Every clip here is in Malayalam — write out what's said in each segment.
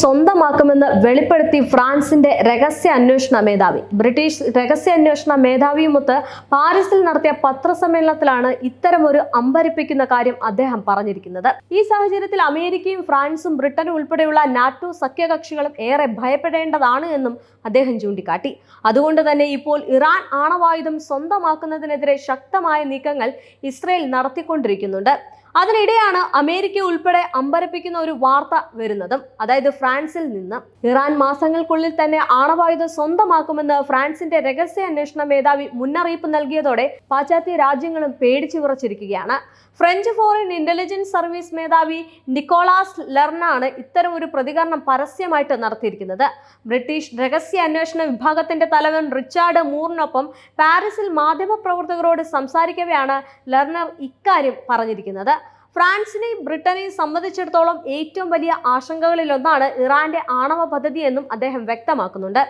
സ്വന്തമാക്കുമെന്ന് വെളിപ്പെടുത്തി ഫ്രാൻസിന്റെ രഹസ്യ അന്വേഷണ മേധാവി. ബ്രിട്ടീഷ് രഹസ്യ അന്വേഷണ മേധാവിയുമൊത്ത് പാരീസിൽ നടത്തിയ പത്രസമ്മേളനത്തിലാണ് ഇത്തരമൊരു അമ്പരിപ്പിക്കുന്ന കാര്യം അദ്ദേഹം പറഞ്ഞിരിക്കുന്നത്. ഈ സാഹചര്യത്തിൽ അമേരിക്കയും ഫ്രാൻസും ബ്രിട്ടനും ഉൾപ്പെടെയുള്ള നാറ്റോ സഖ്യകക്ഷികളും ഏറെ ഭയപ്പെടേണ്ടതാണ് എന്നും അദ്ദേഹം ചൂണ്ടിക്കാട്ടി. അതുകൊണ്ട് തന്നെ ഇപ്പോൾ ഇറാൻ ആണവായുധം സ്വന്തമാക്കുന്നതിനെതിരെ ശക്തമായ നീക്കങ്ങൾ ഇസ്രയേൽ നടത്തിക്കൊണ്ടിരിക്കുന്നുണ്ട്. അതിനിടെയാണ് അമേരിക്ക ഉൾപ്പെടെ അമ്പരപ്പിക്കുന്ന ഒരു വാർത്ത വരുന്നതും. അതായത് ഫ്രാൻസിൽ നിന്ന് ഇറാൻ മാസങ്ങൾക്കുള്ളിൽ തന്നെ ആണവായുധം സ്വന്തമാക്കുമെന്ന് ഫ്രാൻസിന്റെ രഹസ്യ അന്വേഷണ മേധാവി മുന്നറിയിപ്പ് നൽകിയതോടെ പാശ്ചാത്യ രാജ്യങ്ങളും പേടിച്ചു വിറച്ചിരിക്കുകയാണ്. ഫ്രഞ്ച് ഫോറിൻ ഇന്റലിജൻസ് സർവീസ് മേധാവി നിക്കോളാസ് ലെർണാണ് ഇത്തരം ഒരു പ്രതികരണം പരസ്യമായിട്ട് നടത്തിയിരിക്കുന്നത്. ബ്രിട്ടീഷ് രഹസ്യ അന്വേഷണ വിഭാഗത്തിന്റെ തലവൻ റിച്ചാർഡ് മൂറിനൊപ്പം പാരീസിൽ മാധ്യമപ്രവർത്തകരോട് സംസാരിക്കവെയാണ് ലെർണർ ഇക്കാര്യം പറഞ്ഞിരിക്കുന്നത്. ഫ്രാൻസിനെയും ബ്രിട്ടനെയും സംബന്ധിച്ചിടത്തോളം ഏറ്റവും വലിയ ആശങ്കകളിലൊന്നാണ് ഇറാന്റെ ആണവ പദ്ധതി എന്നും അദ്ദേഹം വ്യക്തമാക്കുന്നുണ്ട്.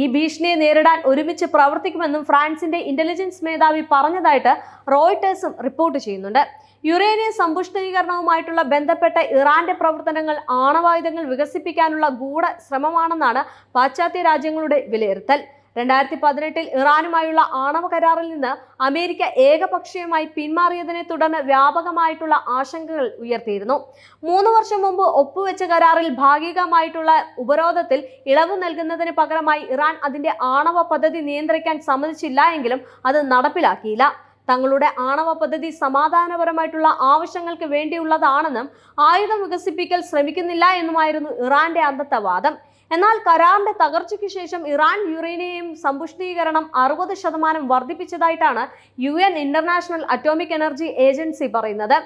ഈ ഭീഷണിയെ നേരിടാൻ ഒരുമിച്ച് പ്രവർത്തിക്കുമെന്നും ഫ്രാൻസിന്റെ ഇന്റലിജൻസ് മേധാവി പറഞ്ഞതായിട്ട് റോയിട്ടേഴ്സും റിപ്പോർട്ട് ചെയ്യുന്നുണ്ട്. യുറേനിയം സമ്പുഷ്ടീകരണവുമായിട്ടുള്ള ബന്ധപ്പെട്ട ഇറാന്റെ പ്രവർത്തനങ്ങൾ ആണവായുധങ്ങൾ വികസിപ്പിക്കാനുള്ള ഗൂഢ ശ്രമമാണെന്നാണ് പാശ്ചാത്യ രാജ്യങ്ങളുടെ വിലയിരുത്തൽ. രണ്ടായിരത്തി പതിനെട്ടിൽ ഇറാനുമായുള്ള ആണവ കരാറിൽ നിന്ന് അമേരിക്ക ഏകപക്ഷീയമായി പിന്മാറിയതിനെ തുടർന്ന് വ്യാപകമായിട്ടുള്ള ആശങ്കകൾ ഉയർത്തിയിരുന്നു. മൂന്ന് വർഷം മുമ്പ് ഒപ്പുവെച്ച കരാറിൽ ഭാഗികമായിട്ടുള്ള ഉപരോധത്തിൽ ഇളവ് നൽകുന്നതിന് പകരമായി ഇറാൻ അതിന്റെ ആണവ പദ്ധതി നിയന്ത്രിക്കാൻ സമ്മതിച്ചില്ല എങ്കിലും അത് നടപ്പിലാക്കിയില്ല. തങ്ങളുടെ ആണവ പദ്ധതി സമാധാനപരമായിട്ടുള്ള ആവശ്യങ്ങൾക്ക് വേണ്ടിയുള്ളതാണെന്നും ആയുധം വികസിപ്പിക്കൽ ശ്രമിക്കുന്നില്ല എന്നുമായിരുന്നു ഇറാന്റെ അന്തത്തെ വാദം എന്നാൽ കരാറിന്റെ തകർച്ചയ്ക്ക് ശേഷം ഇറാൻ യുറേനിയം സമ്പുഷ്ടീകരണം അറുപത് ശതമാനം വർദ്ധിപ്പിച്ചതായിട്ടാണ് U N international atomic energy agency പറയുന്നത്.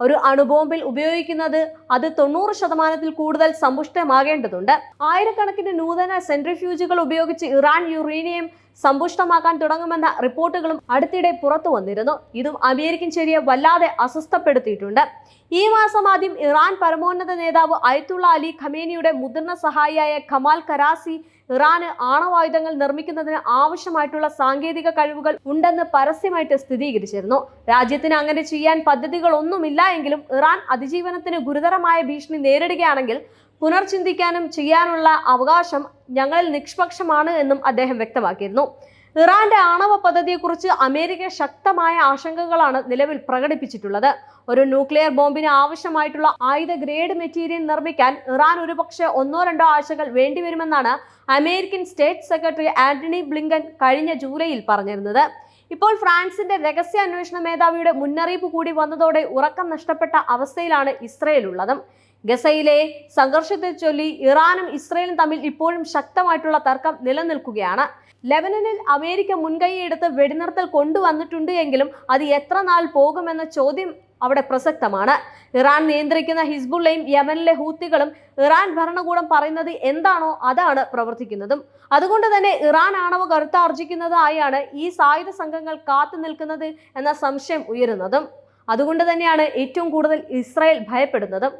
ഒരു അണുബോംബിൽ ഉപയോഗിക്കുന്നത് അത് തൊണ്ണൂറ് ശതമാനത്തിൽ കൂടുതൽ സമ്പുഷ്ടമാകേണ്ടതുണ്ട്. ആയിരക്കണക്കിന് നൂതന സെൻട്രിഫ്യൂജുകൾ ഉപയോഗിച്ച് ഇറാൻ യുറേനിയം സമ്പുഷ്ടമാക്കാൻ തുടങ്ങുമെന്ന റിപ്പോർട്ടുകളും അടുത്തിടെ പുറത്തു വന്നിരുന്നു. ഇതും അമേരിക്കൻ ചെറിയ വല്ലാതെ അസ്വസ്ഥപ്പെടുത്തിയിട്ടുണ്ട്. ഈ മാസം ആദ്യം ഇറാൻ പരമോന്നത നേതാവ് അയത്തുള്ള അലി ഖമേനിയുടെ മുതിർന്ന സഹായിയായ ഖമാൽ കരാസി ഇറാന് ആണവായുധങ്ങൾ നിർമ്മിക്കുന്നതിന് ആവശ്യമായിട്ടുള്ള സാങ്കേതിക കഴിവുകൾ ഉണ്ടെന്ന് പരസ്യമായിട്ട് സ്ഥിരീകരിച്ചിരുന്നു. രാജ്യത്തിന് അങ്ങനെ ചെയ്യാൻ പദ്ധതികളൊന്നുമില്ല എങ്കിലും ഇറാൻ അതിജീവനത്തിന് ഗുരുതരമായ ഭീഷണി നേരിടുകയാണെങ്കിൽ പുനർചിന്തിക്കാനും ചെയ്യാനുള്ള അവകാശം ഞങ്ങളിൽ നിഷ്പക്ഷമാണ് എന്നും അദ്ദേഹം വ്യക്തമാക്കിയിരുന്നു. ഇറാന്റെ ആണവ പദ്ധതിയെക്കുറിച്ച് അമേരിക്ക ശക്തമായ ആശങ്കകളാണ് നിലവിൽ പ്രകടിപ്പിച്ചിട്ടുള്ളത്. ഒരു ന്യൂക്ലിയർ ബോംബിന് ആവശ്യമായിട്ടുള്ള ആയുധ ഗ്രേഡ് മെറ്റീരിയൽ നിർമ്മിക്കാൻ ഇറാൻ ഒരുപക്ഷെ ഒന്നോ രണ്ടോ ആഴ്ചകൾ വേണ്ടിവരുമെന്നാണ് American state secretary Antony Blinken കഴിഞ്ഞ ജൂലൈയിൽ പറഞ്ഞിരുന്നത്. ഇപ്പോൾ ഫ്രാൻസിന്റെ രഹസ്യ അന്വേഷണ മേധാവിയുടെ മുന്നറിയിപ്പ് കൂടി വന്നതോടെ ഉറക്കം നഷ്ടപ്പെട്ട അവസ്ഥയിലാണ് ഇസ്രയേൽ ഉള്ളതും ഗസയിലെ സംഘർഷത്തെ ചൊല്ലി ഇറാനും ഇസ്രയേലും തമ്മിൽ ഇപ്പോഴും ശക്തമായിട്ടുള്ള തർക്കം നിലനിൽക്കുകയാണ്. ലെബനനിൽ അമേരിക്ക മുൻകൈയെടുത്ത് വെടിനിർത്തൽ കൊണ്ടുവന്നിട്ടുണ്ട് എങ്കിലും അത് എത്ര നാൾ പോകുമെന്ന ചോദ്യം അവിടെ പ്രസക്തമാണ്. ഇറാൻ നിയന്ത്രിക്കുന്ന ഹിസ്ബുള്ളയും യമനിലെ ഹൂത്തികളും ഇറാൻ ഭരണകൂടം പറയുന്നത് എന്താണോ അതാണ് പ്രവർത്തിക്കുന്നതും. അതുകൊണ്ട് തന്നെ ഇറാൻ ആണവ കരുത്താർജിക്കുന്നതായാണ് ഈ സായുധ സംഘങ്ങൾ കാത്തു നിൽക്കുന്നത് എന്ന സംശയം ഉയരുന്നതും. അതുകൊണ്ട് തന്നെയാണ് ഏറ്റവും കൂടുതൽ ഇസ്രായേൽ ഭയപ്പെടുന്നതും.